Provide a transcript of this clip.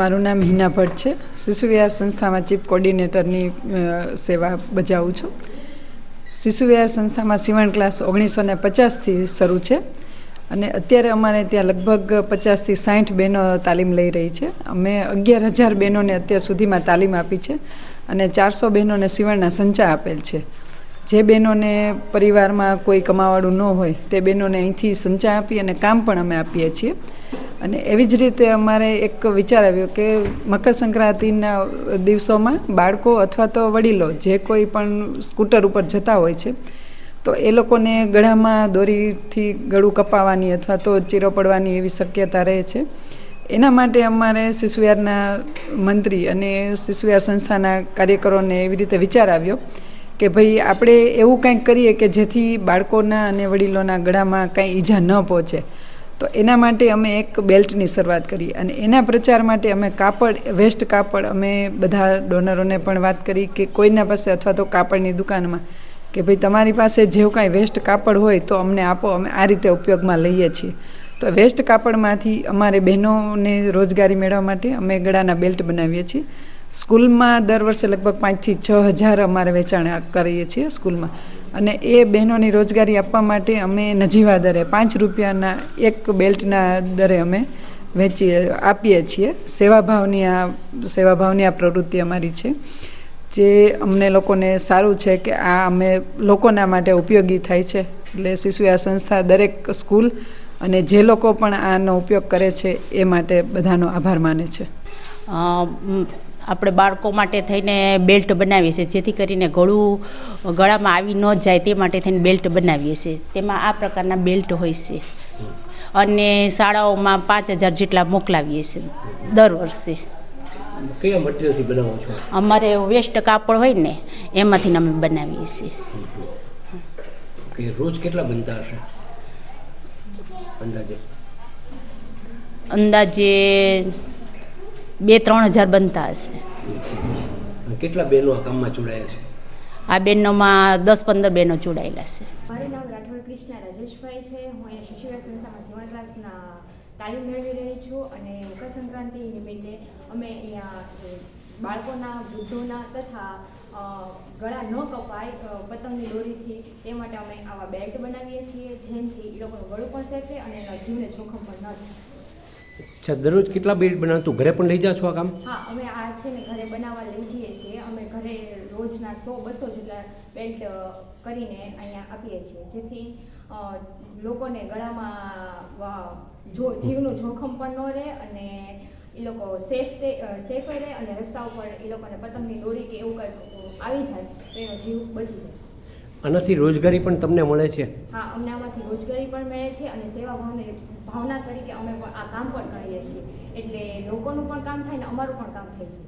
મારું નામ હિના ભટ્ટ છે. શિશુ વિહાર સંસ્થામાં ચીફ કોર્ડિનેટરની સેવા બજાવું છું. શિશુવિહાર સંસ્થામાં સીવણ ક્લાસ ઓગણીસો ને પચાસથી શરૂ છે અને અત્યારે અમારે ત્યાં લગભગ પચાસથી સાઠ બહેનો તાલીમ લઈ રહી છે. અમે અગિયાર હજાર બહેનોને અત્યાર સુધીમાં તાલીમ આપી છે અને ચારસો બહેનોને સીવણના સંચા આપેલ છે. જે બહેનોને પરિવારમાં કોઈ કમાવાળું ન હોય તે બહેનોને અહીંથી સંચા આપી અને કામ પણ અમે આપીએ છીએ. અને એવી જ રીતે અમારે એક વિચાર આવ્યો કે મકર સંક્રાંતિના દિવસોમાં બાળકો અથવા તો વડીલો જે કોઈ પણ સ્કૂટર ઉપર જતા હોય છે, તો એ લોકોને ગળામાં દોરીથી ગળું કપાવાની અથવા તો ચીરો પડવાની એવી શક્યતા રહે છે. એના માટે અમારે શિશુવિહારના મંત્રી અને શિશુવિહાર સંસ્થાના કાર્યકરોને એવી રીતે વિચાર આવ્યો કે ભાઈ આપણે એવું કંઈક કરીએ કે જેથી બાળકોના અને વડીલોના ગળામાં કાંઈ ઈજા ન પહોંચે. તો એના માટે અમે એક બેલ્ટની શરૂઆત કરી અને એના પ્રચાર માટે અમે કાપડ, વેસ્ટ કાપડ અમે બધા ડોનરોને પણ વાત કરી કે કોઈના પાસે અથવા તો કાપડની દુકાનમાં કે ભાઈ તમારી પાસે જેવું કાંઈ વેસ્ટ કાપડ હોય તો અમને આપો, અમે આ રીતે ઉપયોગમાં લઈએ છીએ. તો વેસ્ટ કાપડમાંથી અમારે બહેનોને રોજગારી મેળવવા માટે અમે ગળાના બેલ્ટ બનાવીએ છીએ. સ્કૂલમાં દર વર્ષે લગભગ પાંચથી છ હજાર અમારે વેચાણ કરીએ છીએ સ્કૂલમાં. અને એ બહેનોની રોજગારી આપવા માટે અમે નજીવા દરે, પાંચ રૂપિયાના એક બેલ્ટના દરે અમે વેચીએ આપીએ છીએ. સેવાભાવની આ સેવાભાવની આ પ્રવૃત્તિ અમારી છે, જે અમને લોકોને સારું છે કે આ અમે લોકોના માટે ઉપયોગી થાય છે. એટલે શિશુ આ સંસ્થા દરેક સ્કૂલ અને જે લોકો પણ આનો ઉપયોગ કરે છે, એ માટે બધાનો આભાર માને છે. આપણે બાળકો માટે થઈને બેલ્ટ બનાવીએ છીએ. જેથી કરીને ગળું ગળામાં આવી ન જાય તે માટે થઈને બેલ્ટ બનાવીએ છીએ. તેમાં આ પ્રકારના બેલ્ટ હોય છે. અને શાળાઓમાં પાંચ હજાર જેટલા મોકલાવીએ છીએ દર વર્ષે. કયા મટીરિયલથી બનાવો છો? અમારે વેસ્ટ કાપડ હોય ને એમાંથી અમે બનાવીએ છીએ. રોજ કેટલા બનતા હશે? અંદાજે? અંદાજે બે ત્રણ હજાર બનતા હશે. કેટલા બહેનો આ કામમાં જોડાયા છે? આ બહેનોમાં દસ પંદર બહેનો જોડાયેલા છે. મારું નામ રાઠોડ કૃષ્ણા રાજેશભાઈ છે. હું અહીંયા શિશુવિહાર સંસ્થામાં સીવણ ક્લાસના તાલીમ મેળવી રહી છું અને મકર સંક્રાંતિ નિમિત્તે અમે અહીંયા બાળકોના વૃદ્ધોના તથા ગળા ન કપાય પતંગની દોરીથી તે માટે અમે આવા બેલ્ટ બનાવીએ છીએ જેનાથી એ લોકોનું ગળું પણ સેફ રહે અને એના જીવને જોખમ પણ ન થાય. અચ્છા, દરરોજ કેટલા બેડ બનાવ? તું ઘરે પણ લઈ જા છો આ કામ? હા, અમે આ છે ને ઘરે બનાવવા લઈ જઈએ છીએ. અમે ઘરે રોજના સો બસો જેટલા બેલ્ટ કરીને અહીંયા આપીએ છીએ. જેથી લોકોને ગળામાં જો જીવનું જોખમ પણ ન રહે અને એ લોકો સેફ સેફ રહે અને રસ્તા ઉપર એ લોકોને પતંગની દોરી કે એવું કંઈક આવી જાય, તો એનો જીવ બચી જાય. આનાથી રોજગારી પણ તમને મળે છે. હા, અમને આમાંથી રોજગારી પણ મળે છે અને સેવા ભાવને, ભાવના તરીકે અમે પણ આ કામ પણ કરીએ છીએ. એટલે લોકોનું પણ કામ થાય ને અમારું પણ કામ થાય છે.